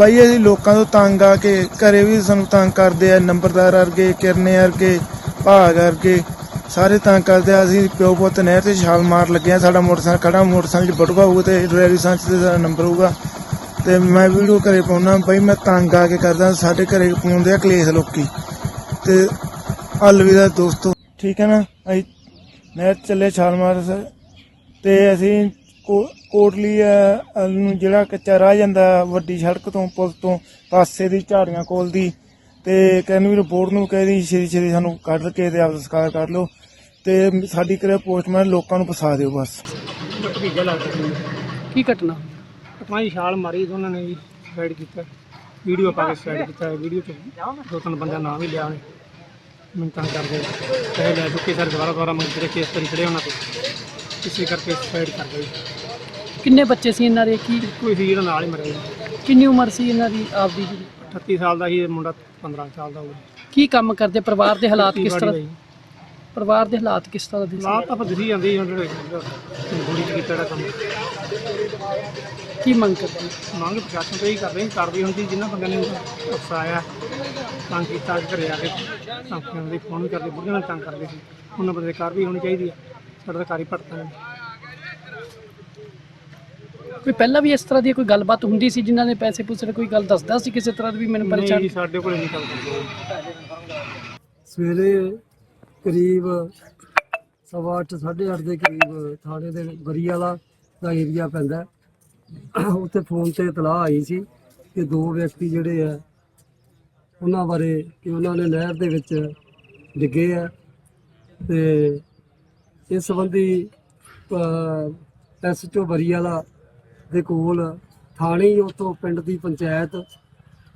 ਬਾਈ ਅਸੀਂ ਲੋਕਾਂ ਤੋਂ ਤੰਗ ਆ ਕੇ ਘਰੇ ਵੀ ਸਾਨੂੰ ਤੰਗ ਕਰਦੇ ਆ, ਨੰਬਰਦਾਰ ਵਰਗੇ, ਕਿਰਨੇ ਵਰਗੇ, ਭਾਗ ਵਰਗੇ, ਸਾਰੇ ਤੰਗ ਕਰਦੇ ਆ। ਅਸੀਂ ਪਿਓ ਪੁੱਤ ਨਹਿਰ ਤੇ ਛਾਲ ਮਾਰ ਲੱਗੇ ਆ। ਸਾਡਾ ਮੋਟਰਸਾਈਕਲ ਖੜਾ, ਮੋਟਰਸਾਈਕਲ 'ਚ ਬਟੂਆ ਹੋਊਗਾ ਤੇ ਡਰਾਈਵਰੀ ਸੰਚ ਤੇ ਸਾਡਾ ਨੰਬਰ ਹੋਊਗਾ। ਤੇ ਮੈਂ ਵੀਡੀਓ ਘਰੇ ਪਾਉਣਾ ਬਾਈ, ਮੈਂ ਤੰਗ ਆ ਕੇ ਕਰਦਾ, ਸਾਡੇ ਘਰੇ ਪਾਉਂਦੇ ਆ ਕਲੇਸ਼ ਲੋਕੀ। ਤੇ ਅਲਵਿਦਾ ਦੋਸਤੋ, ਠੀਕ ਹੈ ਨਾ? ਅਸੀਂ ਨਹਿਰ ਚੱਲੇ, ਛਾਲ ਮਾਰ ਸਰ ਤੇ ਅਸੀਂ ਕੋ- ਕੋਟਲੀ ਅ, ਨੂੰ ਜਿਹੜਾ ਕੱਚਾ ਰਾਹ ਜਾਂਦਾ ਵੱਡੀ ਸੜਕ ਤੋਂ ਪੁਲ ਤੋਂ ਪਾਸੇ ਦੀ ਝਾੜੀਆਂ ਕੋਲ ਦੀ। ਤੇ ਕਹਿੰਦੇ ਵੀ ਰਿਪੋਰਟ ਨੂੰ ਕਹਿੰਦੀ ਛੇਤੀ ਛੇਤੀ ਸਾਨੂੰ ਕੱਢ ਕੇ ਤੇ ਆਪ ਸੰਸਕਾਰ ਕਰ ਲਓ। ਤੇ ਸਾਡੀ ਕਰੇ ਪੋਸਟਮੈਨ ਲੋਕਾਂ ਨੂੰ ਫਸਾ ਦਿਓ ਬਸ। ਭਤੀਜਾ ਲੱਗਦਾ ਸੀ ਕੀ ਘਟਨਾ? ਆਪਣਾ ਜੀ ਛਾਲ ਮਾਰੀ ਤੇ ਉਹਨਾਂ ਨੇ ਜੀ ਸਾਈਡ ਕੀਤਾ। ਵੀਡੀਓ ਪਾ ਕੇ ਸਾਈਡ ਕੀਤਾ। ਵੀਡੀਓ ਚ ਦੋ ਤਿੰਨ ਬੰਦਿਆਂ ਨਾਮ ਵੀ ਲਿਆ ਤਾਂ ਕਰਦੇ। ਕਹੇ ਲੈ ਚੁੱਕੇ ਸਰ ਦੁਬਾਰਾ ਦੁਬਾਰਾ ਮੰਗ ਜਿਹੜੇ ਕੇਸ ਕਰੀ ਖੜੇ ਉਹਨਾਂ ਤੇ। ਇਸੇ ਕਰਕੇ ਸਾਈਡ ਕਰ ਗਈ ਕਿੰਨੇ ਬੱਚੇ ਸੀ ਇਹਨਾਂ ਦੇ? ਕੀ ਕੋਈ ਸੀ ਜਿਹੜਾ ਨਾਲ ਹੀ ਮਰਿਆ ਜੀ। ਕਿੰਨੀ ਉਮਰ ਸੀ ਇਹਨਾਂ ਦੀ ਆਪਦੀ ਜੀ? 38 ਸਾਲ ਦਾ ਸੀ ਇਹ ਮੁੰਡਾ 15 ਸਾਲ ਦਾ ਹੋਊਗਾ। ਕੀ ਕੰਮ ਕਰਦੇ? ਪਰਿਵਾਰ ਦੇ ਹਾਲਾਤ ਕਿਸ ਤਰ੍ਹਾਂ? ਖੇਤੀਬਾੜੀ ਪਰਿਵਾਰ ਦੇ ਹਾਲਾਤ ਕਿਸ ਤਰ੍ਹਾਂ ਦੇ ਜੀ। ਸੀ? ਲਾਤ ਤਾਂ ਦਿਸੀ ਜਾਂਦੀ ਹੁਣ ਜਿਹੜੇ ਗੋਲੀ ਚ ਕੀਤਾ ਜਿਹੜਾ ਕੰਮ। ਕੀ ਮੰਗ ਕਰਦੇ? ਮੰਗ ਪ੍ਰਸ਼ਾਸਨ ਤੋਂ ਹੀ ਕਰਦੇ ਹਾਂ ਕਾਰਵਾਈ ਹੁੰਦੀ ਜਿਨ੍ਹਾਂ ਬੰਦਿਆਂ ਨੇ ਫਸਾਇਆ ਤੰਗ ਕੀਤਾ ਘਰੇ ਆ ਕੇ ਧਮਕੀਆਂ ਦੇ ਫੋਨ ਵੀ ਕਰਦੇ ਬੁੱਢਿਆਂ ਨਾਲ ਤੰਗ ਕਰਦੇ ਸੀ। ਉਹਨਾਂ ਬੰਦੇ ਦੀ ਕਾਰਵਾਈ ਹੋਣੀ ਚਾਹੀਦੀ ਆ ਸਾਡਾ ਤਾਂ ਕਾਰੀ ਭੜਤਾ ਨੇ ਕੋਈ ਪਹਿਲਾਂ ਵੀ ਇਸ ਤਰ੍ਹਾਂ ਦੀ ਕੋਈ ਗੱਲਬਾਤ ਹੁੰਦੀ ਸੀ ਜਿਨ੍ਹਾਂ ਨੇ ਪੈਸੇ ਪੂਸੇ ਕੋਈ ਗੱਲ ਦੱਸਦਾ ਸੀ ਕਿਸੇ ਤਰ੍ਹਾਂ ਦੀ ਵੀ ਮੈਨੂੰ ਨਹੀਂ ਪਰੇਸ਼ਾਨ ਜੀ, ਸਾਡੇ ਕੋਲ ਨਹੀਂ ਸਕਦੇ ਸਵੇਰੇ ਕਰੀਬ ਸਵਾ ਅੱਠ, ਸਾਢੇ ਅੱਠ ਦੇ ਕਰੀਬ ਥਾਣੇ ਦੇ ਬਰੀ ਵਾਲਾ ਦਾ ਏਰੀਆ ਪੈਂਦਾ। ਉੱਥੇ ਫੋਨ ਤੇ ਇਤਲਾਹ ਆਈ ਸੀ ਕਿ ਦੋ ਵਿਅਕਤੀ ਜਿਹੜੇ ਆ ਉਹਨਾਂ ਬਾਰੇ ਕਿ ਉਹਨਾਂ ਨੇ ਨਹਿਰ ਦੇ ਵਿੱਚ ਡਿੱਗੇ ਆ ਤੇ ਇਸ ਸੰਬੰਧੀ ਐਸਟੋ ਬਰੀ ਵਾਲਾ ਦੇ ਕੋਲ ਥਾਣੇ ਹੀ ਉਤੋਂ ਪਿੰਡ ਦੀ ਪੰਚਾਇਤ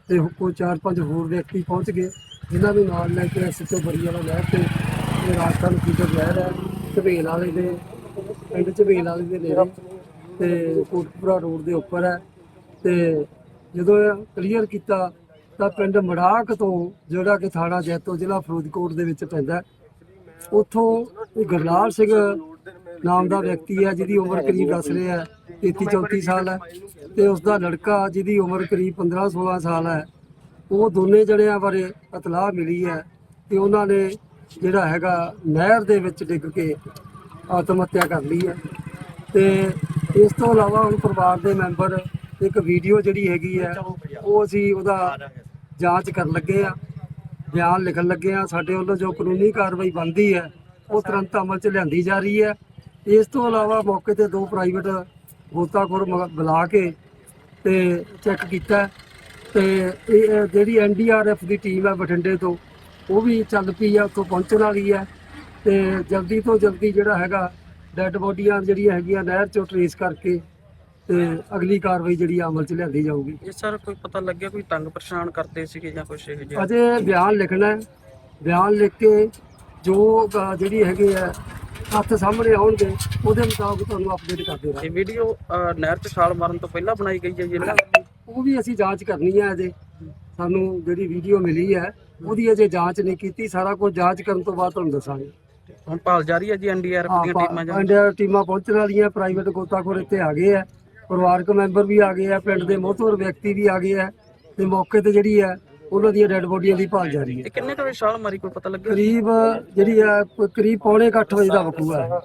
ਤੇ ਕੋਈ ਚਾਰ ਪੰਜ ਹੋਰ ਵਿਅਕਤੀ ਪਹੁੰਚ ਗਏ, ਜਿਨ੍ਹਾਂ ਨੂੰ ਨਾਲ ਲੈ ਕੇ ਐਸਟੋ ਬਰੀ ਵਾਲਾ ਨਹਿਰ ਤੇ ਇਹ ਰਾਜਸਥਾਨ ਕੀਤਰ ਨਹਿਰ ਹੈ। ਝਵੇਲ ਵਾਲੇ ਦੇ, ਪਿੰਡ ਝਵੇਲ ਵਾਲੇ ਦੇ ਨੇੜੇ ਤੇ ਕੋਟਪੁਰਾ ਰੋਡ ਦੇ ਉੱਪਰ ਹੈ ਤੇ ਜਦੋਂ ਕਲੀਅਰ ਕੀਤਾ ਤਾਂ ਪਿੰਡ ਮੜਾਕ ਤੋਂ ਜਿਹੜਾ ਕਿ ਥਾਣਾ ਜੈਤੋ ਜ਼ਿਲ੍ਹਾ ਫਿਰੋਜ਼ਕੋਟ ਦੇ ਵਿੱਚ ਪੈਂਦਾ ਉੱਥੋਂ ਇਹ ਗਰਲਾਲ ਸਿੰਘ ਨਾਮ ਦਾ ਵਿਅਕਤੀ ਹੈ ਜਿਹਦੀ ਉਮਰ ਕਰੀਬ ਦੱਸ ਰਿਹਾ ਹੈ 33 34 ਸਾਲ ਹੈ ਤੇ ਉਸ ਦਾ ਲੜਕਾ ਜਿਹਦੀ ਉਮਰ ਕਰੀਬ 15 16 ਸਾਲ ਹੈ। ਉਹ ਦੋਨੇ ਜਣਿਆਂ ਬਾਰੇ ਇਤਲਾਹ ਮਿਲੀ ਹੈ ਕਿ ਉਹਨਾਂ ਨੇ ਜਿਹੜਾ ਹੈਗਾ ਨਹਿਰ ਦੇ ਵਿੱਚ ਡਿੱਗ ਕੇ ਆਤਮ ਹੱਤਿਆ ਕਰ ਲਈ ਹੈ। ਤੇ ਇਸ ਤੋਂ ਇਲਾਵਾ ਹੁਣ ਪਰਿਵਾਰ ਦੇ ਮੈਂਬਰ ਇੱਕ ਵੀਡੀਓ ਜਿਹੜੀ ਹੈਗੀ ਹੈ, ਉਹ ਅਸੀਂ ਉਹਦਾ ਜਾਂਚ ਕਰਨ ਲੱਗੇ ਆ ਬਿਆਨ ਲਿਖਣ ਲੱਗੇ ਆ ਸਾਡੇ ਵੱਲੋਂ ਜੋ ਕਾਨੂੰਨੀ ਕਾਰਵਾਈ ਬਣਦੀ ਹੈ, ਉਹ ਤੁਰੰਤ ਅਮਲ 'ਚ ਲਿਆਂਦੀ ਜਾ ਰਹੀ ਹੈ। ਇਸ ਤੋਂ ਇਲਾਵਾ ਮੌਕੇ ਤੇ ਦੋ ਪ੍ਰਾਈਵੇਟ ਗੋਤਾਖੋਰ ਮ- ਬੁਲਾ ਕੇ ਤੇ ਚੈੱਕ ਕੀਤਾ। ਤੇ ਇਹ ਜਿਹੜੀ ਐਨਡੀਆਰਐਫ ਦੀ ਟੀਮ ਹੈ ਬਠਿੰਡੇ ਤੋਂ ਉਹ ਵੀ ਚੱਲ ਪਈ ਆ ਉੱਥੋਂ ਪਹੁੰਚਣ ਵਾਲੀ ਹੈ। ਤੇ ਜਲਦੀ ਤੋਂ ਜਲਦੀ ਜਿਹੜਾ ਹੈਗਾ ਡੈੱਡ ਬੋਡੀਆਂ ਜਿਹੜੀਆਂ ਹੈਗੀਆਂ ਨਹਿਰ ਚੋਂ ਟਰੇਸ ਕਰਕੇ ਤੇ ਅਗਲੀ ਕਾਰਵਾਈ ਜਿਹੜੀ ਅਮਲ 'ਚ ਲਿਆਂਦੀ ਜਾਊਗੀ। ਇਹ ਸਰ ਕੋਈ ਪਤਾ ਲੱਗਿਆ ਕੋਈ ਤੰਗ ਪਰੇਸ਼ਾਨ ਕਰਦੇ ਸੀਗੇ ਜਾਂ ਕੁਛ ਇਹ ਜਿਹਾ? ਅਜੇ ਬਿਆਨ ਲਿਖਣਾ ਹੈ। ਬਿਆਨ ਲਿਖ ਕੇ ਜੋ ਅ, ਜਿਹੜੀ ਹੈਗੇ ਆ ਹੱਥ ਸਾਹਮਣੇ ਆਉਣਗੇ ਉਹਦੇ ਮੁਤਾਬਕ ਤੁਹਾਨੂੰ ਅਪਡੇਟ ਕਰਦੇ ਰਹਾਂਗੇ। ਇਹ ਵੀਡੀਓ ਨਹਿਰ 'ਚ ਛਾਲ ਮਾਰਨ ਤੋਂ ਪਹਿਲਾਂ ਬਣਾਈ ਗਈ ਹੈ ਜੀ ਇਹਨਾਂ? ਉਹ ਵੀ ਅਸੀਂ ਜਾਂਚ ਕਰਨੀ ਹੈ ਅਜੇ। ਸਾਨੂੰ ਜਿਹੜੀ ਵੀਡੀਓ ਮਿਲੀ ਹੈ ਉਹਦੀ ਅਜੇ ਜਾਂਚ ਨਹੀਂ ਕੀਤੀ। ਸਾਰਾ ਕੁਝ ਜਾਂਚ ਕਰਨ ਤੋਂ ਬਾਅਦ ਤੁਹਾਨੂੰ ਦੱਸਾਂਗੇ। ਹੁਣ ਭਾਲ ਜਾਰੀ ਹੈ ਜੀ ਐਨਡੀਆਰਐਫ ਦੀਆਂ ਟੀਮਾਂ ਜਾਂ? ਇੰਡੀਆ ਟੀਮਾਂ ਪਹੁੰਚਣ ਵਾਲੀਆਂ ਪ੍ਰਾਈਵੇਟ ਗੋਤਾਖੋਰ ਇੱਥੇ ਆ ਗਏ ਆ। ਪਰਿਵਾਰਕ ਮੈਂਬਰ ਵੀ ਆ ਗਏ ਆ ਪਿੰਡ ਦੇ ਮੋਹਤਵਰ ਵਿਅਕਤੀ ਵੀ ਆ ਗਏ ਆ। ਤੇ ਮੌਕੇ ਤੇ ਜਿਹੜੀ ਹੈ ਉਹਨਾਂ ਦੀਆਂ ਡੈੱਡ ਬੋਡੀਆਂ ਦੀ ਭਾਲ ਜਾਰੀ ਹੈ। ਇਹ ਕਿੰਨੇ ਕੁ ਵਜੇ ਛਾਲ ਮਾਰੀ ਕੋਈ ਪਤਾ ਲੱਗਿਆ? ਕਰੀਬ ਜਿਹੜੀ ਆ ਕਰੀਬ ਪੌਣੇ 8 ਵਜੇ ਦਾ ਵਕੂਆ ਹੈ।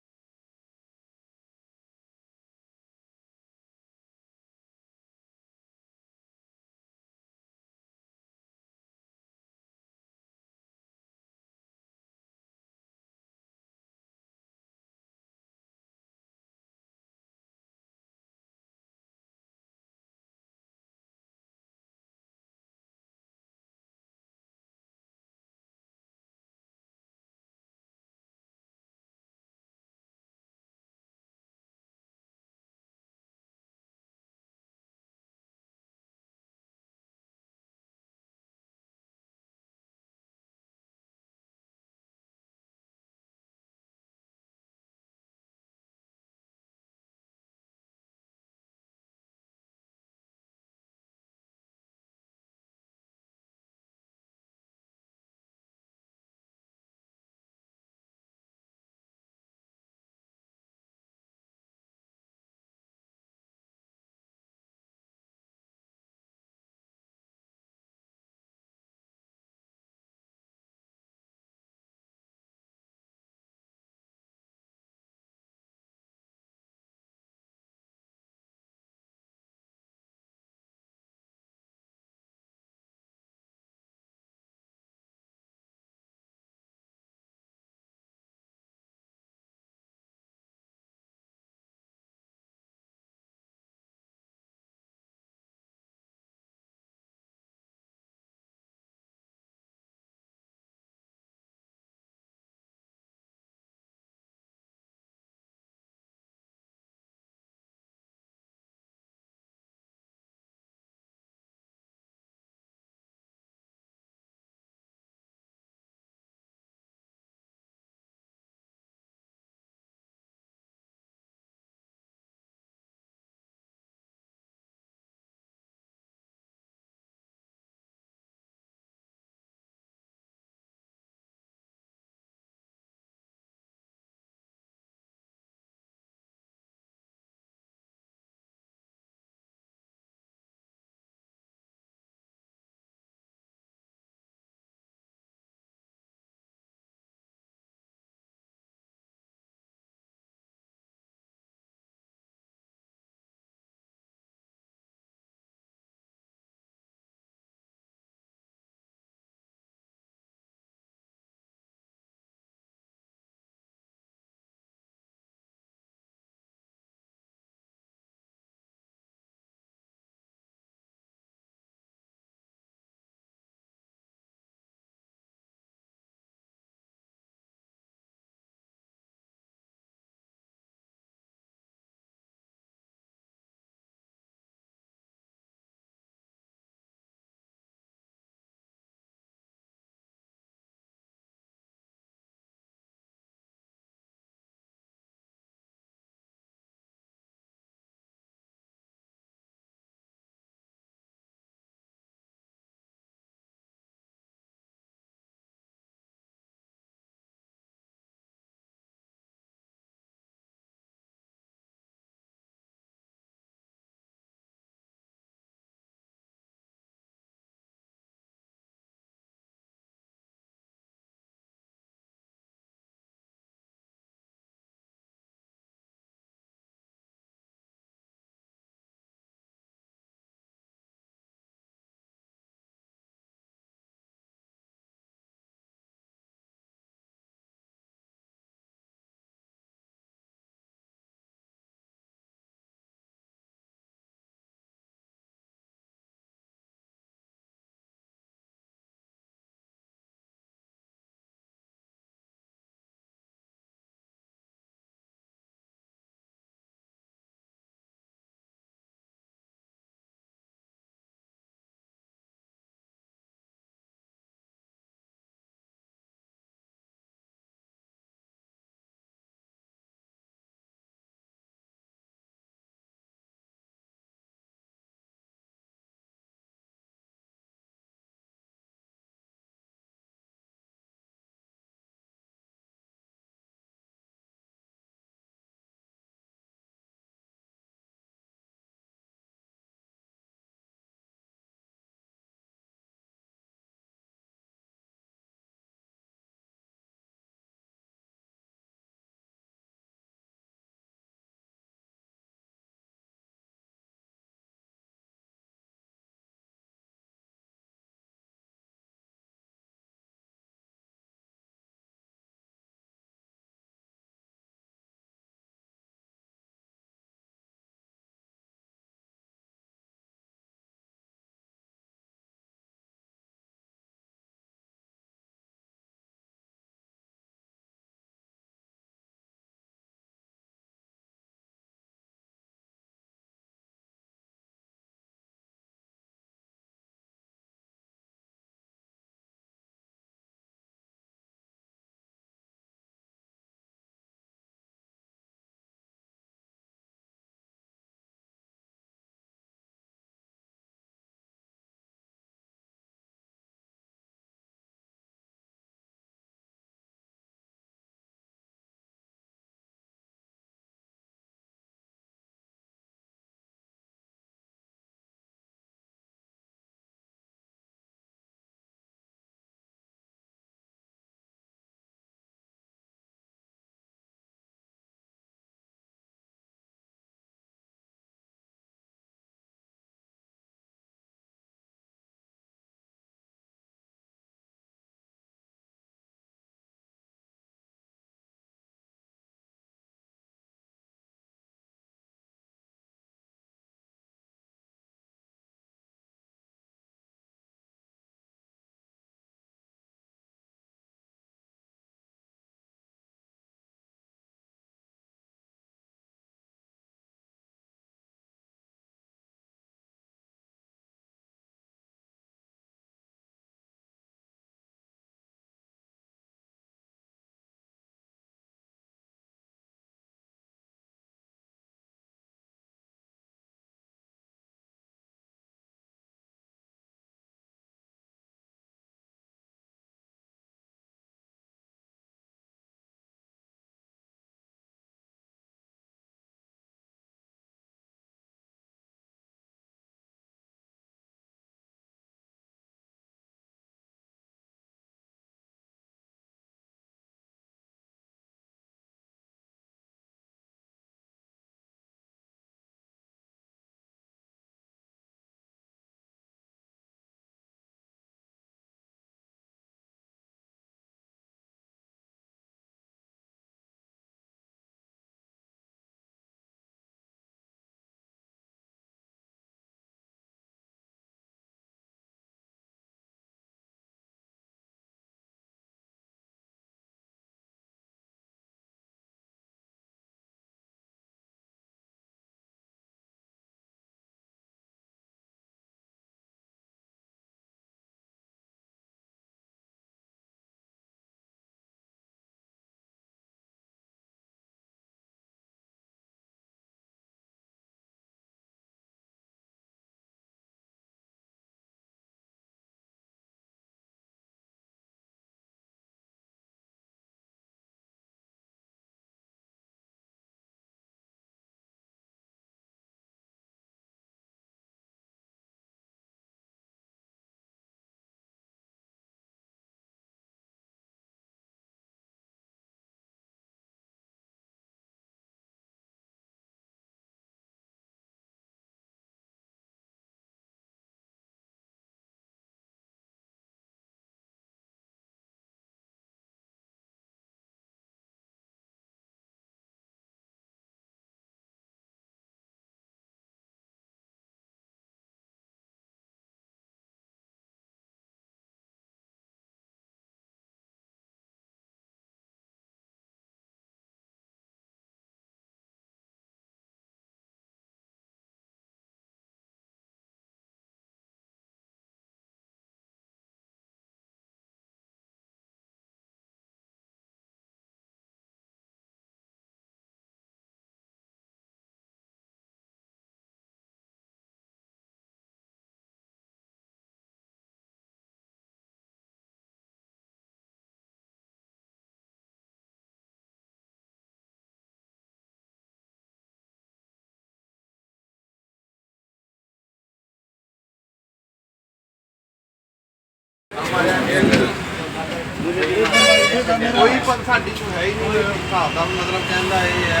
ਕੋਈ ਪਰ ਸਾਡੀ ਕੋਈ ਹੈ ਹੀ ਨਹੀਂ ਹਿਸਾਬ ਦਾ ਮਤਲਬ ਕਹਿੰਦਾ ਇਹ ਹੈ।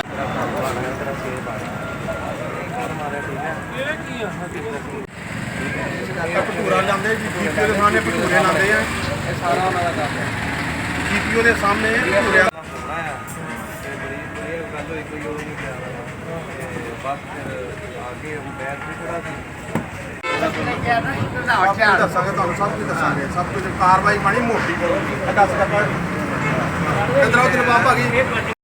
ਭਟੂਰਾ ਲਾਉਂਦੇ ਜੀ ਜੀਪੀਓ ਦੇ ਸਾਹਮਣੇ ਭਟੂਰੇ ਲਾਉਂਦੇ ਆ। ਇਹ ਸਾਰਾ ਉਹਨਾਂ ਦਾ ਕੰਮ ਹੈ। ਜੀਪੀਓ ਦੇ ਸਾਹਮਣੇ ਭਟੂਰੇ ਤੇ ਬੜੀ ਬੜੀ ਗੱਲ ਹੋਈ ਕੋਈ ਉਹ ਨਹੀਂ ਪਿਆ ਤੇ ਬਸ ਫਿਰ ਆ ਕੇ ਉਹ ਬੈਠ ਕੇ ਖੜਾ ਸੀ। ਸਭ ਕੁਝ ਦੱਸਾਂਗੇ ਤੁਹਾਨੂੰ ਸਭ ਕੁਝ ਦੱਸਾਂਗੇ। ਸਭ ਕੁਝ ਕਾਰਵਾਈ ਮਾਣੀ ਮੋਟੀ ਇਹ ਦੱਸ ਕਰ ਇਧਰ ਆਓ ਤੇਰੇ ਆ ਗਈ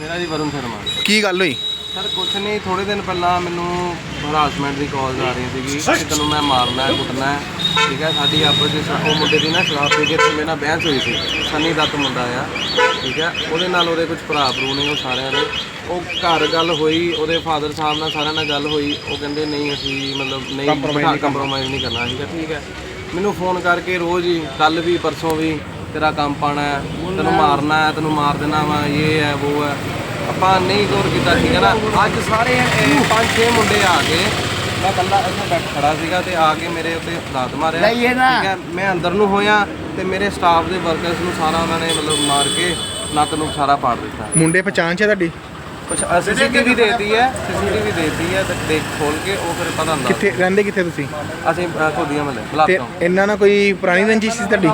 ਮੇਰਾ ਜੀ ਵਰੁਣ ਸ਼ਰਮਾ। ਕੀ ਗੱਲ ਹੋਈ? ਸਰ ਕੁਛ ਨਹੀਂ ਥੋੜੇ ਦਿਨ ਪਹਿਲਾਂ ਮੈਨੂੰ ਹਰਾਸਮੈਂਟ ਦੀ ਕਾਲ ਆ ਰਹੀ ਸੀਗੀ ਕਿ ਤੈਨੂੰ ਮੈਂ ਮਾਰਨਾ ਹੈ ਕੁੱਟਣਾ ਹੈ। ਠੀਕ ਹੈ ਸਾਡੀ ਆਪਸ ਵਿੱਚ ਉਹ ਮੁੰਡੇ ਦੀ ਨਾ ਸ਼ਰਾਬ ਪੀ ਕੇ ਤੇ ਮੇਰੇ ਨਾਲ ਬਹਿਸ ਹੋਈ ਸੀ। ਸਨੀ ਦੱਤ ਮੁੰਡਾ ਆ। ਠੀਕ ਹੈ ਉਹਦੇ ਨਾਲ ਉਹਦੇ ਕੁਝ ਭਰਾ ਭਰੂ ਨੇ ਉਹ ਸਾਰਿਆਂ ਦੇ। ਉਹ ਘਰ ਗੱਲ ਹੋਈ ਉਹਦੇ ਫਾਦਰ ਸਾਹਿਬ ਨਾਲ ਸਾਰਿਆਂ ਨਾਲ ਗੱਲ ਹੋਈ। ਉਹ ਕਹਿੰਦੇ ਨਹੀਂ ਅਸੀਂ ਮਤਲਬ ਨਹੀਂ ਕੰਪਰੋਮਾਈਜ਼ ਨਹੀਂ ਕਰਨਾ। ਠੀਕ ਹੈ ਠੀਕ ਹੈ। ਮੈਨੂੰ ਫੋਨ ਕਰਕੇ ਰੋਜ਼ ਹੀ ਕੱਲ ਵੀ ਪਰਸੋਂ ਵੀ ਤੇਰਾ ਕੰਮ ਪਾਣਾ ਹੈ ਤੈਨੂੰ ਮਾਰਨਾ ਹੈ ਤੈਨੂੰ ਮਾਰ ਦੇਣਾ ਵਾ ਇਹ ਹੈ ਉਹ ਹੈ। ਆਪਾਂ ਨਹੀਂ ਗੌਰ ਕੀਤਾ ਠੀਕ ਹੈ ਨਾ? ਅੱਜ ਸਾਰੇ ਇਹ ਪੰਜ ਛੇ ਮੁੰਡੇ ਆ ਗਏ। ਮੈਂ ਕੱਲਾ ਇੱਥੇ ਬੈਠ ਖੜਾ ਸੀਗਾ ਤੇ ਆ ਕੇ ਮੇਰੇ ਉੱਤੇ ਦਾਤ ਮਾਰਿਆ। ਠੀਕ ਹੈ ਮੈਂ ਅੰਦਰ ਨੂੰ ਹੋਇਆ ਤੇ ਮੇਰੇ ਸਟਾਫ ਦੇ ਵਰਕਰਸ ਨੂੰ ਸਾਰਾ ਉਹਨਾਂ ਨੇ ਮਤਲਬ ਮਾਰ ਕੇ ਨੱਕ ਨੂੰ ਸਾਰਾ ਪਾੜ ਦਿੱਤਾ। ਮੁੰਡੇ ਪਛਾਣ ਚ ਤੁਹਾਡੀ? ਕੁਛ ਸੀਸੀਟੀਵੀ ਦੇਤੀ ਹੈ ਸੀਸੀਟੀਵੀ ਦੇਤੀ ਹੈ ਤੇ ਦੇਖ ਖੋਲ ਕੇ ਉਹ ਫਿਰ ਪਤਾ ਹੁੰਦਾ। ਕਿੱਥੇ ਰਹਿੰਦੇ ਕਿੱਥੇ ਤੁਸੀਂ? ਅਸੀਂ ਅ, ਘੋਦੀਆਂ ਮਲੇ ਬਲਾਕ ਤੇ ਤੋਂ ਇਹਨਾਂ ਨਾਲ ਕੋਈ ਪੁਰਾਣੀ ਰੰਜਿਸ਼ ਸੀ ਤੁਹਾਡੀ?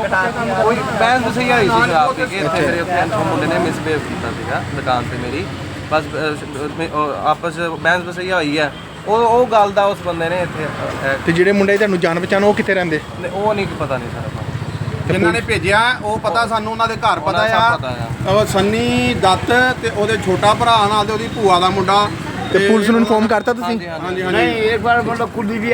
ਕੋਈ ਬੈਂਸ ਬਸਈ ਹੋਈ ਸੀ ਸ਼ਰਾਬ ਪੀ ਕੇ ਇੱਥੇ ਮੇਰੇ ਉੱਤੇ ਉਹ ਮੁੰਡੇ ਨੇ ਮਿਸਬਿਹੇਵ ਕੀਤਾ ਸੀਗਾ ਦੁਕਾਨ ਤੇ ਮੇਰੀ। ਬਸ ਅ, ਮੈਂ- ਉਹ ਆਪਸ ਬੈਂਸ ਬਸਈ ਹੋਈ ਹੈ। ਉਹ ਉਹ ਗੱਲ ਦਾ ਉਸ ਬੰਦੇ ਨੇ ਇੱਥੇ ਤੇ ਜਿਹੜੇ ਮੁੰਡੇ ਤੁਹਾਨੂੰ ਜਾਣ ਪਛਾਣ ਉਹ ਕਿੱਥੇ ਰਹਿੰਦੇ? ਉਹ ਨਹੀਂ ਪਤਾ ਨਹੀਂ ਸਾਰਾ ਜਿਨ੍ਹਾਂ ਨੇ ਭੇਜਿਆ ਉਹ ਪਤਾ ਸਾਨੂੰ ਉਹਨਾਂ ਦੇ ਘਰ ਪਤਾ ਆ ਉਹ ਸੰਨੀ ਦੱਤ ਤੇ ਉਹਦੇ ਛੋਟਾ ਭਰਾ ਨਾਲ ਤੇ ਉਹਦੀ ਭੂਆ ਦਾ ਮੁੰਡਾ ਤੇ ਪੁਲਿਸ ਨੂੰ ਇਨਫੋਰਮ ਕਰਤਾ ਤੁਸੀਂ? ਹਾਂਜੀ ਹਾਂਜੀ ਹਾਂਜੀ। ਹਾਂਜੀ